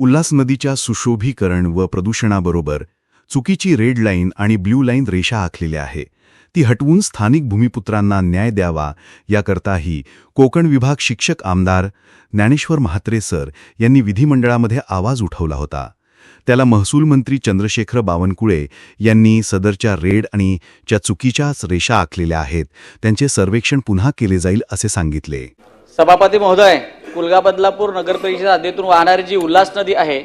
उल्हास नदीच्या सुशोभीकरण व प्रदूषणाबरोबर चुकीची रेड लाईन आणि ब्ल्यू लाईन रेषा आखलेल्या आहे. ती हटवून स्थानिक भूमिपुत्रांना न्याय द्यावा याकरताही कोकण विभाग शिक्षक आमदार ज्ञानेश्वर म्हात्रे सर यांनी विधिमंडळामध्ये आवाज उठवला होता. त्याला महसूल मंत्री चंद्रशेखर बावनकुळे यांनी सदरच्या रेड आणि ज्या चुकीच्याच रेषा आखलेल्या आहेत. त्यांचे सर्वेक्षण पुन्हा केले जाईल असे सांगितले. सभापती महोदय कुलगा बदलापूर नगर परिषद हद्दीतून वाहणारी जी उल्हास नदी आहे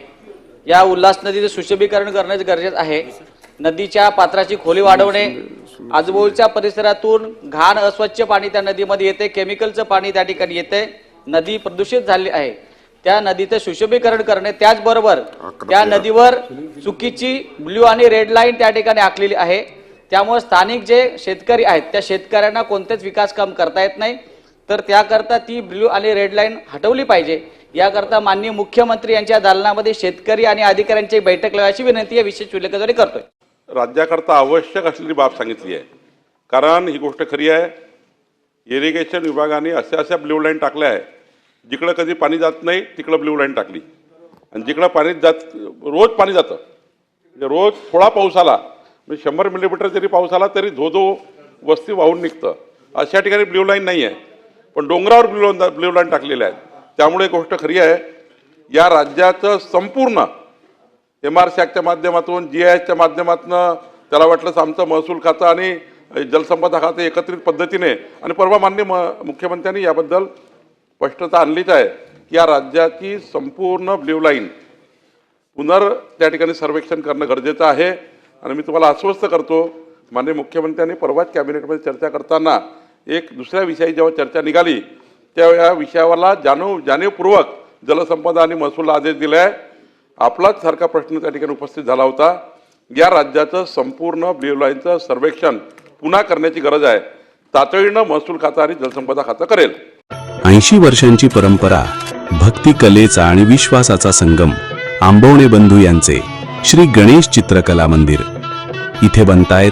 या उल्हास नदीचे सुशोभीकरण करण्याचे गरजेचं आहे. नदीच्या पात्राची खोली वाढवणे आजूबाजूच्या परिसरातून घाण अस्वच्छ पाणी त्या नदीमध्ये येते केमिकलचं पाणी त्या ठिकाणी येते नदी प्रदूषित झाली आहे. त्या नदीचं सुशोभीकरण करणे त्याचबरोबर त्या नदीवर चुकीची ब्ल्यू आणि रेड लाईन त्या ठिकाणी आखलेली आहे. त्यामुळे स्थानिक जे शेतकरी आहेत त्या शेतकऱ्यांना कोणतेच विकास काम करता येत नाही. तर त्याकरता ती ब्ल्यू आणि रेड लाईन हटवली पाहिजे. याकरता माननीय मुख्यमंत्री यांच्या दालनामध्ये शेतकरी आणि अधिकाऱ्यांची बैठक लावायची विनंती या विशेष उल्लेखद्वारे करतोय. राज्याकरता आवश्यक असलेली बाब सांगितली आहे. कारण ही गोष्ट खरी आहे इरिगेशन विभागाने अशा अशा ब्ल्यू लाईन टाकल्या आहे जिकडं कधी पाणी जात नाही तिकडं ब्ल्यू लाईन टाकली. आणि जिकडं पाणी जात रोज पाणी जातं. म्हणजे रोज थोडा पाऊस आला म्हणजे शंभर मिलीमीटर जरी पाऊस आला तरी धो धो वस्ती वाहून निघतं. अशा ठिकाणी ब्ल्यू लाईन नाही आहे पण डोंगरावर ब्ल्यू ब्ल्यू लाईन टाकलेल्या आहेत. त्यामुळे गोष्ट खरी आहे या राज्याचं संपूर्ण एम आर ॲक्टच्या माध्यमातून जी आय एसच्या माध्यमातून त्याला वाटलंच आमचं महसूल खातं आणि जलसंपदा खातं एकत्रित पद्धतीने आणि परवा मान्य म मुख्यमंत्र्यांनी याबद्दल स्पष्टता आणलीच आहे की या राज्याची संपूर्ण ब्ल्यू लाईन पुनर् त्या ठिकाणी सर्वेक्षण करणं गरजेचं आहे. आणि मी तुम्हाला आश्वस्त करतो माननीय मुख्यमंत्र्यांनी परवाच कॅबिनेटमध्ये चर्चा करताना एक दुसऱ्या विषयी जेव्हा चर्चा निघाली तेव्हा या विषयावरला जाणीव जाणीवपूर्वक जलसंपदा आणि महसूलला आदेश दिला आहे आपलाच सारखा प्रश्न त्या ठिकाणी उपस्थित झाला होता. या राज्याचं संपूर्ण ब्ल्यू लाईनचं सर्वेक्षण पुन्हा करण्याची गरज आहे. तातडीनं महसूल खातं आणि जलसंपदा खातं करेल. ऐंशी वर्षांची परंपरा भक्ती कलेचा आणि विश्वासाचा संगम आंबवणे बंधू यांचे श्री गणेश चित्रकला मंदिर. इथे बनतायत